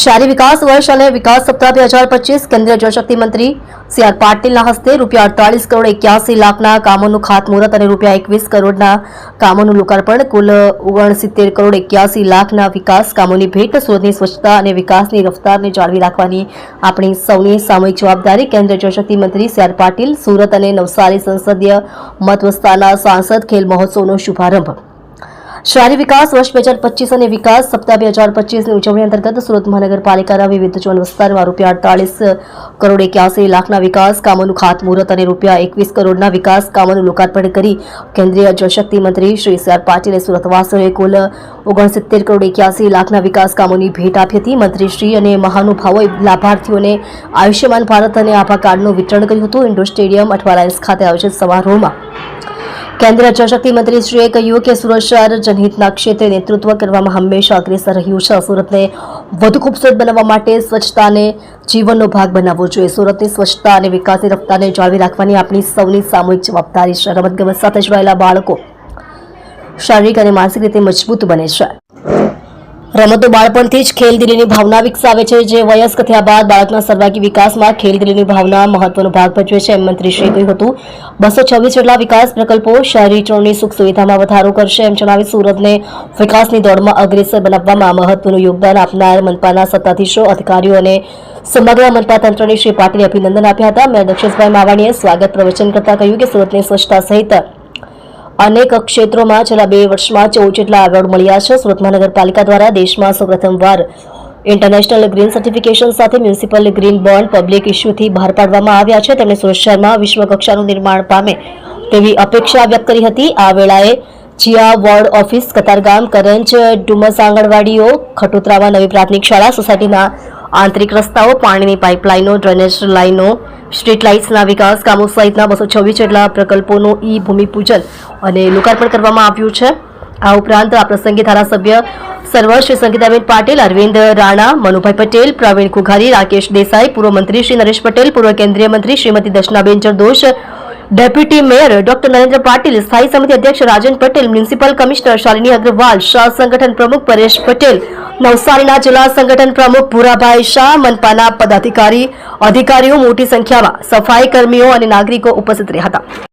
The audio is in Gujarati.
શહેરી વિકાસ વર્ષ અને વિકાસ સપ્તાહ બે હજાર પચીસ કેન્દ્રીય જળશક્તિ મંત્રી સી આર પાટીલના હસ્તે રૂપિયા અડતાલીસ કરોડ એક્યાસી લાખના કામોનું ખાતમુહૂર્ત અને રૂપિયા એકવીસ કરોડના કામોનું લોકાર્પણ, કુલ ઓગણસિત્તેર કરોડ એક્યાસી લાખના વિકાસ કામોની ભેટ સુરતની સ્વચ્છતા અને વિકાસની રફતારને જાળવી રાખવાની આપણી સૌની સામૂહિક જવાબદારી. કેન્દ્રીય જળશક્તિ મંત્રી સી આર પાટીલ, સુરત અને નવસારી સંસદીય મત વિસ્તારના સાંસદ ખેલ મહોત્સવનો શુભારંભ. શહેરી વિકાસ વર્ષ બે હજાર પચીસ અને વિકાસ સપ્તાહ બે હજાર પચીસની ઉજવણી અંતર્ગત સુરત મહાનગરપાલિકાના વિવિધ ઝોન વિસ્તારમાં રૂપિયા અડતાલીસ કરોડ એક્યાસી લાખના વિકાસ કામોનું ખાતમુહૂર્ત અને રૂપિયા એકવીસ કરોડના વિકાસ કામોનું લોકાર્પણ કરી કેન્દ્રીય જળશક્તિ મંત્રી શ્રી સી આર પાટીલે સુરતવાસીઓએ કુલ ઓગણસિત્તેર કરોડ એક્યાસી લાખના વિકાસ કામોની ભેટ આપી હતી. મંત્રીશ્રી અને મહાનુભાવોએ લાભાર્થીઓને આયુષ્યમાન ભારત અને આભા કાર્ડનું વિતરણ કર્યું હતું. ઇન્ડોર સ્ટેડિયમ અઠવાલાઇન્સ ખાતે આયોજિત સમારોહમાં કેન્દ્રીય જળશક્તિ મંત્રીશ્રીએ કહ્યું કે સુરત જનહિતના ક્ષેત્રે નેતૃત્વ કરવામાં હંમેશા અગ્રેસર રહ્યું છે. સુરતને વધુ ખૂબસૂરત બનાવવા માટે સ્વચ્છતાને જીવનનો ભાગ બનાવવો જોઈએ. સુરતની સ્વચ્છતા અને વિકાસની રફતારને જાળવી રાખવાની આપણી સૌની સામૂહિક જવાબદારી છે. રમતગમત સાથે જોડાયેલા બાળકો શારીરિક અને માનસિક રીતે મજબૂત બને છે. રમતો બાળપણથી જ ખેલદિલીની ભાવના વિકસાવે છે, જે વયસ્ક થયા બાદ બાળકના સર્વાંગી વિકાસમાં ખેલદિલીની ભાવના મહત્વનો ભાગ ભજવે છે, એમ મંત્રીશ્રીએ કહ્યું હતું. બસો છવ્વીસ જેટલા વિકાસ પ્રકલ્પો શહેરીજનોની સુખ સુવિધામાં વધારો કરશે, એમ જણાવી સુરતને વિકાસની દોડમાં અગ્રેસર બનાવવામાં મહત્વનું યોગદાન આપનાર મનપાના સત્તાધીશો, અધિકારીઓ અને સમગ્ર મનપા તંત્રને શ્રી પાટીલે અભિનંદન આપ્યા હતા. મેયર દક્ષેશભાઈ માવાણીએ સ્વાગત પ્રવચન કરતા કહ્યું કે સુરતની સ્વચ્છતા સહિત અનેક ક્ષેત્રોમાં છેલ્લા બે વર્ષમાં ચૌદ જેટલા એવોર્ડ મળ્યા છે. સુરત મહાનગરપાલિકા દ્વારા દેશમાં સૌપ્રથમવાર ઇન્ટરનેશનલ ગ્રીન સર્ટિફિકેશન સાથે મ્યુનિસિપલ ગ્રીન બોન્ડ પબ્લિક ઇસ્યુથી બહાર પાડવામાં આવ્યા છે. તેમણે સુરત શહેરમાં વિશ્વકક્ષાનું નિર્માણ પામે તેવી અપેક્ષા વ્યક્ત કરી હતી. આ વેળાએ જીયા વોર્ડ ઓફિસ, કતારગામ, કરંજ, ડુમસ આંગણવાડીઓ, ખટોતરામાં નવી પ્રાથમિક શાળા, સોસાયટીના આંતરિક રસ્તાઓ, પાણીની પાઇપલાઇનો, ડ્રેનેજ લાઇનો, સ્ટ્રીટ લાઇટ્સના વિકાસ કામો સહિતના બસો છવ્વીસ જેટલા પ્રકલ્પોનું ઈ ભૂમિપૂજન અને લોકાર્પણ કરવામાં આવ્યું છે. આ ઉપરાંત આ પ્રસંગે ધારાસભ્ય સર્વ શ્રી સંગીતાબેન પાટીલ, અરવિંદ રાણા, મનુભાઈ પટેલ, પ્રવીણ કુઘારી, રાકેશ દેસાઈ, પૂર્વ મંત્રી શ્રી નરેશ પટેલ, પૂર્વ કેન્દ્રીય મંત્રી Shrimati Darshanaben Jardosh, deputy mayor doctor Narendra Patil, સ્થાયી સમિતિ અધ્યક્ષ રાજન પટેલ, મ્યુનિસિપલ કમિશનર શાલિની અગ્રવાલ, શાહ સંગઠન પ્રમુખ પરેશ પટેલ નવસારીના જિલ્લા સંગઠન પ્રમુખ ભૂરાભાઈ શાહ, મનપાના પદાધિકારી, અધિકારીઓ મોટી સંખ્યામાં સફાઈ કર્મીઓ અને નાગરિકો ઉપસ્થિત રહ્યા હતા.